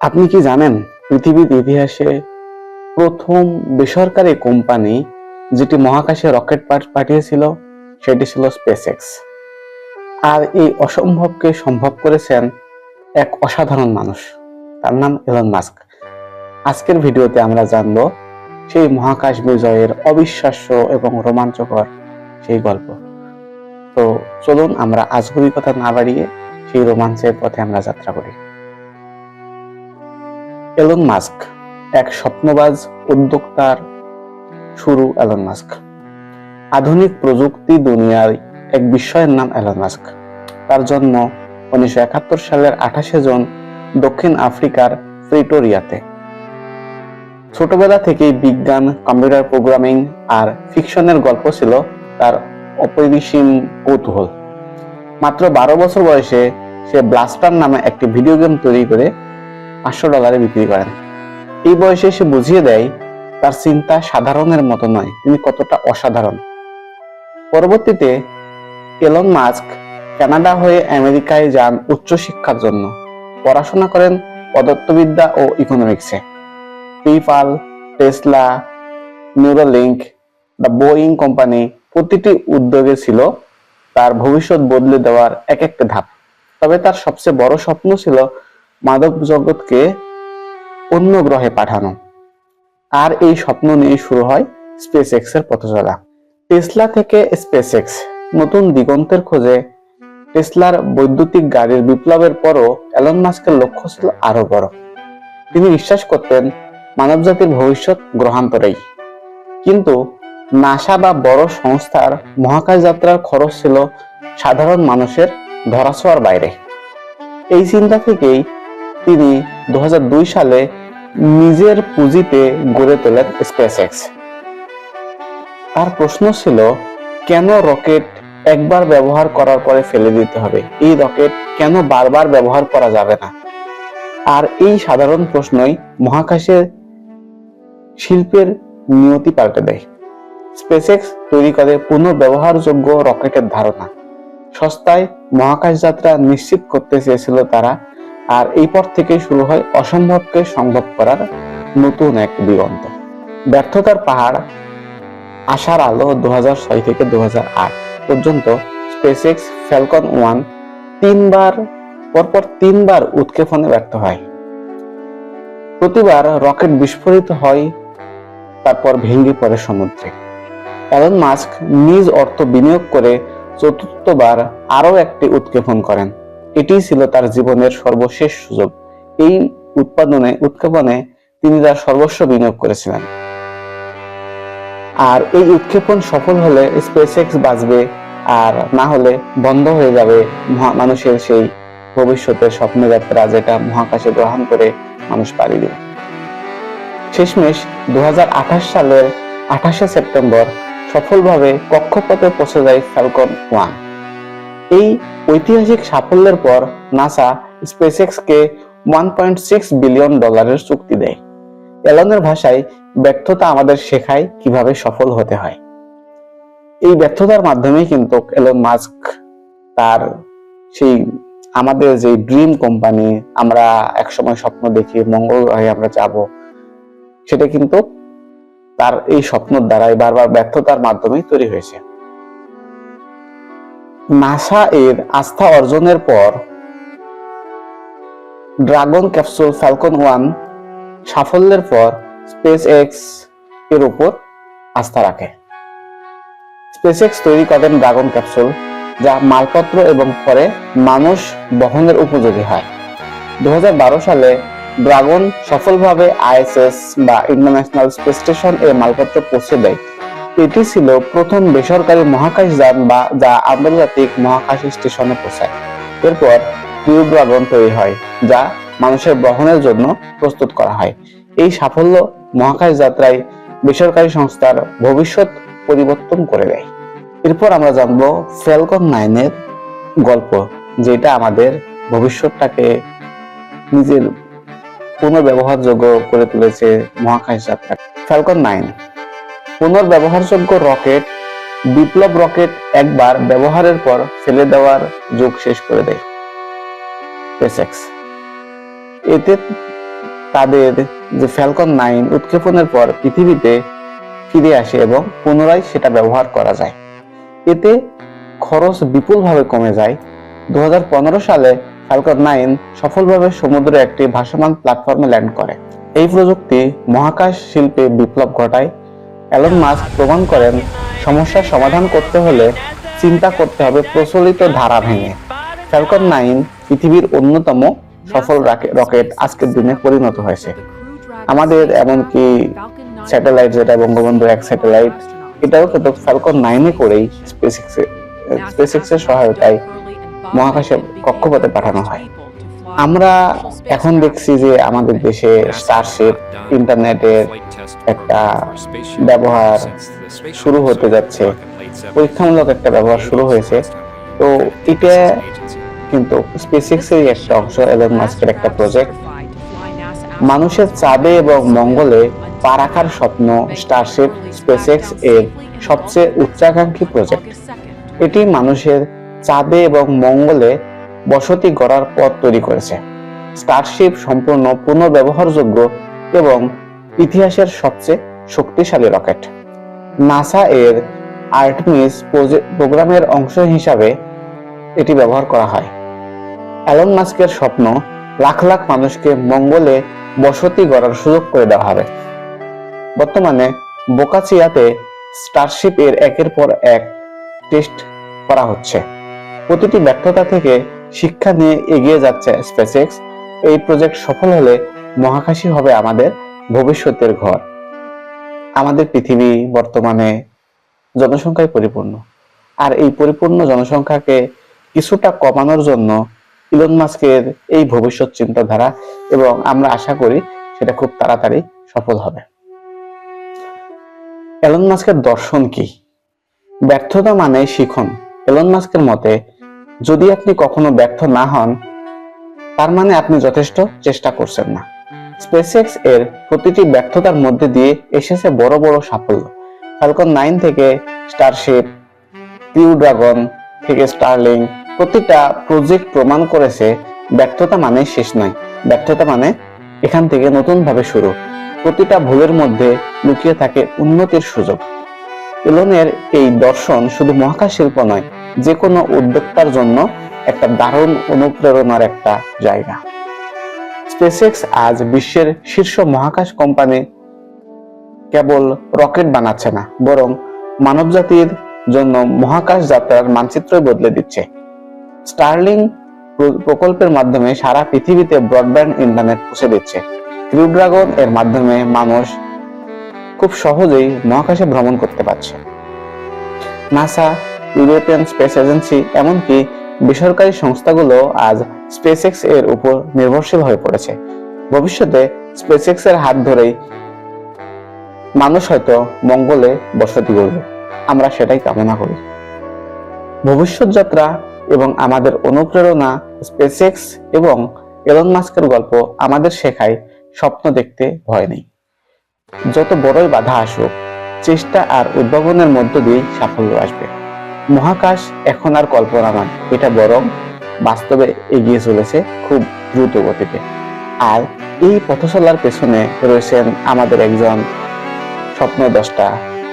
আপনি কি জানেন পৃথিবীর ইতিহাসে প্রথম বেসরকারি কোম্পানি যেটি মহাকাশে রকেট পাঠ- পাঠিয়েছিল, সেটি ছিল স্পেসএক্স আর এই অসম্ভবকে সম্ভব করেছেন এক অসাধারণ মানুষ, তার নাম এলন মাস্ক আজকের ভিডিওতে আমরা জানব সেই মহাকাশ বিজয়ের অবিশ্বাস্য এবং রোমাঞ্চকর সেই গল্প। তো চলুন আমরা আজগুবি কথা না বাড়িয়ে সেই রোমাঞ্চের পথে আমরা যাত্রা করি। এলন মাস্ক এক স্বপ্নবাজ উদ্যোক্তার শুরু এলন মাস্ক আধুনিক প্রযুক্তি দুনিয়ার এক বিস্ময়ের নাম এলন মাস্ক তার জন্ম উনিশশো একাত্তর সালের আঠাশে জুন দক্ষিণ আফ্রিকার প্রিটোরিয়াতে। ছোটবেলা থেকেই বিজ্ঞান, কম্পিউটার প্রোগ্রামিং আর ফিকশনের গল্প ছিল তার অপরিসীম কৌতূহল। মাত্র বারো বছর বয়সে সে ব্লাস্টার নামে একটি ভিডিও গেম তৈরি করে পাঁচশো ডলারে বিক্রি করেন। এই বয়সে সে বুঝিয়ে দেয়, তার চিন্তা সাধারণের মতো নয়, তিনি কতটা অসাধারণ। পরবর্তীতে এলন মাস্ক কানাডা হয়ে আমেরিকায় যান উচ্চশিক্ষার জন্য। পড়াশোনা করেন পদার্থবিদ্যা ও ইকোনমিক্সে PayPal Tesla Neuralink the Boeing company প্রতিটি উদ্যোগে ছিল, তার ভবিষ্যৎ বদলে দেওয়ার এক একটা ধাপ। তবে তার সবচেয়ে বড় স্বপ্ন ছিল মাদক জগৎকে অন্য গ্রহে পাঠানো। আর এই স্বপ্ন নিয়ে শুরু হয় স্পেস এক্সের পথচলা। টেসলা থেকে স্পেস এক্স নতুন দিগন্তের খোঁজে টেসলার বৈদ্যুতিক গাড়ির বিপ্লবের পরও এলন মাস্কের লক্ষ্য ছিল আরও বড়। তিনি বিশ্বাস করতেন মানবজাতির ভবিষ্যৎ গ্রহান্তরেই। কিন্তু নাসা বা বড় সংস্থার মহাকাশ যাত্রার খরচ ছিল সাধারণ মানুষের ধরাছোঁয়ার বাইরে। এই চিন্তা থেকেই তিনি দু হাজার দুই সালে নিজের পুঁজিতে গড়ে তোলেন স্পেসএক্স তার প্রশ্ন ছিল, কেন রকেট একবার ব্যবহার করার পরে ফেলে দিতে হবে? এই রকেট কেন বারবার ব্যবহার করা যাবে না? আর এই সাধারণ প্রশ্নই মহাকাশের শিল্পের নিয়তি পাল্টে দেয়। স্পেসএক্স তৈরি করে পুনঃব্যবহারযোগ্য রকেটের ধারণা। সস্তায় মহাকাশ যাত্রা নিশ্চিত করতে চেয়েছিল তারা আর এই পর থেকে শুরু হয় অসম্ভবকে সম্ভব করার নতুন এক দিগন্ত। ব্যর্থতার পাহাড়, আশার আলো দু থেকে দু পর্যন্ত স্পেসএক্স ফ্যালকন ওয়ান তিনবার, পরপর তিনবার উৎক্ষেপণে ব্যর্থ হয়। প্রতিবার রকেট বিস্ফোরিত হয়, তারপর ভেঙে পড়ে সমুদ্রে। এলন মাস্ক নিজ অর্থ বিনিয়োগ করে চতুর্থবার আরও একটি উৎক্ষেপণ করেন। এটি ছিল তার জীবনের সর্বশেষ সুযোগ। এই উৎপাদনে, উৎক্ষেপণে তিনি তার সর্বস্ব বিনিয়োগ করেছিলেন। আর এই উৎক্ষেপণ সফল হলে স্পেসএক্স বাঁচবে আর না হলে বন্ধ হয়ে যাবে মানুষের সেই ভবিষ্যতের স্বপ্নযাত্রা যেটা মহাকাশে গ্রহণ করে মানুষ পাড়ি দেবে শেষমেশ দু হাজার আঠাশ সালের আঠাশে সেপ্টেম্বর সফলভাবে কক্ষপথে পৌঁছে যায় ফ্যালকন ওয়ান এই ঐতিহাসিক সাফল্যের পর নাসা স্পেসএক্স কে ওয়ান পয়েন্ট সিক্স বিলিয়ন ডলারের চুক্তি দেয়। এলনের ভাষায়, ব্যর্থতা আমাদের শেখায় কীভাবে সফল হতে হয়। এই ব্যর্থতার মাধ্যমেই কিন্তু এলন মাস্ক তার সেই আমাদের যে ড্রিম কোম্পানি, আমরা একসময় স্বপ্ন দেখি, মঙ্গল গ্রহে আমরা যাব, সেটা কিন্তু তার এই স্বপ্নের দ্বারাই বারবার ব্যর্থতার মাধ্যমেই তৈরি হয়েছে। নাসা এর আস্থা অর্জনের পর ড্রাগন ক্যাপসুল ফ্যালকন ওয়ান সাফল্যের পর স্পেস এক্সের উপর আস্থা রাখে। স্পেস এক্স তৈরি করেন ড্রাগন ক্যাপসুল, যা মালপত্র এবং পরে মানুষ বহনের উপযোগী হয়। দু হাজার বারো সালে ড্রাগন সফলভাবে আইএসএস বা ইন্টারন্যাশনাল স্পেস স্টেশন এ মালপত্র পৌঁছে দেয়। এটি ছিল প্রথম বেসরকারি মহাকাশ যান বা যা আন্তর্জাতিক মহাকাশ স্টেশনে পৌঁছায়। এরপর ক্রিউ ড্রাগন তৈরি হয়, যা মানুষের বহনের জন্য প্রস্তুত করা হয়। এই সাফল্য মহাকাশ যাত্রায় বেসরকারি সংস্থার ভবিষ্যৎ পরিবর্তন করে দেয়। এরপর আমরা জানব ফ্যালকন নাইনের গল্প, যেটা আমাদের ভবিষ্যৎটাকে নিজের পুনর্ব্যবহারযোগ্য করে তুলেছে মহাকাশ যাত্রা। ফ্যালকন নাইন পুনর্ব্যবহারযোগ্য রকেট, বিপ্লব রকেট একবার ব্যবহারের পর ফেলে দেওয়ার যুগ শেষ করে দেয়। স্পেসএক্স এতে তাদের যে ফ্যালকন নাইন উৎক্ষেপণের পর পৃথিবীতে ফিরে আসে এবং পুনরায় সেটা ব্যবহার করা যায়। এতে খরচ বিপুলভাবে কমে যায়। দু হাজার পনেরো সালে ফ্যালকন নাইন সফলভাবে সমুদ্রে একটি ভাসমান প্ল্যাটফর্মে ল্যান্ড করে। এই প্রযুক্তি মহাকাশ শিল্পে বিপ্লব ঘটায় অ্যালন মাস্ক প্রমাণ করেন, সমস্যার সমাধান করতে হলে চিন্তা করতে হবে প্রচলিত ধারা ভেঙে। ফ্যালকন নাইন পৃথিবীর অন্যতম সফল রাকে- রকেট আজকের দিনে পরিণত হয়েছে। আমাদের এমনকি স্যাটেলাইট যেটা বঙ্গবন্ধু এক স্যাটেলাইট এটাও কিন্তু ফ্যালকন নাইনে করেই স্পেসিক্সে স্পেসিক্সের সহায়তায় মহাকাশে কক্ষপথে পাঠানো হয়। আমরা এখন দেখছি যে আমাদের দেশে স্টারশিপ ইন্টারনেটের একটা ব্যবহার শুরু হতে যাচ্ছে। পরীক্ষামূলক একটা ব্যবহার শুরু হয়েছে। তো এটা কিন্তু স্পেসিক্সেরই একটা অংশ এলন মাস্কের একটা প্রজেক্ট মানুষের চাঁদে এবং মঙ্গলে পা রাখার স্বপ্ন স্টারশিপ স্পেসএক্স এর সবচেয়ে উচ্চাকাঙ্ক্ষী প্রজেক্ট এটি মানুষের চাঁদে এবং মঙ্গলে বসতি গড়ার পথ তৈরি করেছে। স্টারশিপ সম্পূর্ণ পুনর্ব্যবহারযোগ্য এবং ইতিহাসের সবচেয়ে শক্তিশালী রকেট। নাসা এর আর্টমিস প্রোগ্রামের অংশ হিসাবে এটি ব্যবহার করা হয়। অ্যালন মাস্কের স্বপ্ন, লাখ লাখ মানুষকে মঙ্গলে বসতি গড়ার সুযোগ করে দেওয়া হবে। বর্তমানে বোকাচিয়াতে স্টারশিপ এর একের পর এক টেস্ট করা হচ্ছে। প্রতিটি ব্যর্থতা থেকে শিক্ষা নিয়ে এগিয়ে যাচ্ছে স্পেসএক্স এই প্রজেক্ট সফল হলে মহাকাশই হবে আমাদের ভবিষ্যতের ঘর। আমাদের পৃথিবী বর্তমানে জনসংখ্যায় পরিপূর্ণ। আর এই পরিপূর্ণ জনসংখ্যাকে কিছুটা কমানোর জন্য ইলন মাস্কের এই ভবিষ্যৎ চিন্তাধারা এবং আমরা আশা করি সেটা খুব তাড়াতাড়ি সফল হবে। এলন মাস্কের দর্শন কি? ব্যর্থতা মানে শিখন। এলন মাস্কের মতে যদি আপনি কখনো ব্যর্থ না হন, তার মানে আপনি যথেষ্ট চেষ্টা করছেন না। স্পেসএক্স এর প্রতিটি ব্যর্থতার মধ্যে দিয়ে এসেছে বড় বড় সাফল্য। ফ্যালকন নাইন থেকে স্টারশিপ ক্রিউ ড্রাগন থেকে স্টারলিং প্রতিটা প্রজেক্ট প্রমাণ করেছে ব্যর্থতা মানে শেষ নয়। ব্যর্থতা মানে এখান থেকে নতুন ভাবে শুরু। প্রতিটা ভুলের মধ্যে লুকিয়ে থাকে উন্নতির সুযোগ। এলনের এই দর্শন শুধু মহাকাশ শিল্প নয় যে কোনো উদ্যোক্তার জন্য একটা দারুণ অনুপ্রেরণার একটা জায়গা। স্পেসএক্স আজ বিশ্বের শীর্ষ মহাকাশ কোম্পানি কেবল রকেট বানাচ্ছে না, বরং মানবজাতির জন্য মহাকাশ যাত্রার মানচিত্রই বদলে দিচ্ছে। স্টারলিং প্র- প্রকল্পের মাধ্যমে সারা পৃথিবীতে ব্রডব্যান্ড ইন্টারনেট পৌঁছে দিচ্ছে। ক্রিউ ড্রাগন এর মাধ্যমে মানুষ খুব সহজেই মহাকাশে ভ্রমণ করতে পারছে। নাসা, ইউরোপিয়ান স্পেস এজেন্সি, এমনকি বেসরকারি সংস্থাগুলো আজ স্পেসএক্স এর উপর নির্ভরশীল হয়ে পড়েছে। ভবিষ্যতে স্পেসএক্স এর হাত ধরেই মানুষ হয়তো মঙ্গলে বসতি করবে আমরা সেটাই কামনা করি। ভবিষ্যৎ যাত্রা এবং আমাদের অনুপ্রেরণা স্পেসএক্স এবং এলন মাস্কের গল্প আমাদের শেখায় স্বপ্ন দেখতে ভয় নেই। যত বড়ই বাধা আসুক, চেষ্টা আর উদ্ভাবনের মধ্য দিয়ে সাফল্য আসবে। মহাকাশ এখন আর কল্পনা নয়, এটা বরং বাস্তবে এগিয়ে চলেছে খুব দ্রুত গতিতে। আর এই পথ চলার পেছনে রয়েছেন আমাদের একজন স্বপ্ন দশটা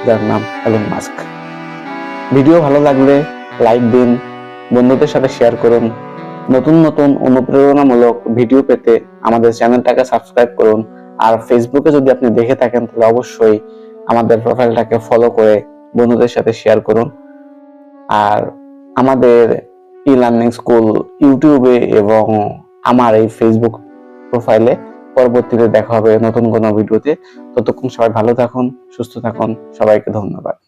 যার নাম এলন মাস্ক ভিডিও ভালো লাগলে লাইক দিন, বন্ধুদের সাথে শেয়ার করুন। নতুন নতুন অনুপ্রেরণামূলক ভিডিও পেতে আমাদের চ্যানেলটাকে সাবস্ক্রাইব করুন। আর ফেসবুকে যদি আপনি দেখে থাকেন, তাহলে অবশ্যই আমাদের প্রোফাইলটাকে ফলো করে বন্ধুদের সাথে শেয়ার করুন। আর আমাদের ই লার্নিং স্কুল ইউটিউবে এবং আমার এই ফেসবুক প্রোফাইলে পরবর্তীতে দেখা হবে নতুন কোনো ভিডিওতে ততক্ষণ সবাই ভালো থাকুন, সুস্থ থাকুন। সবাইকে ধন্যবাদ।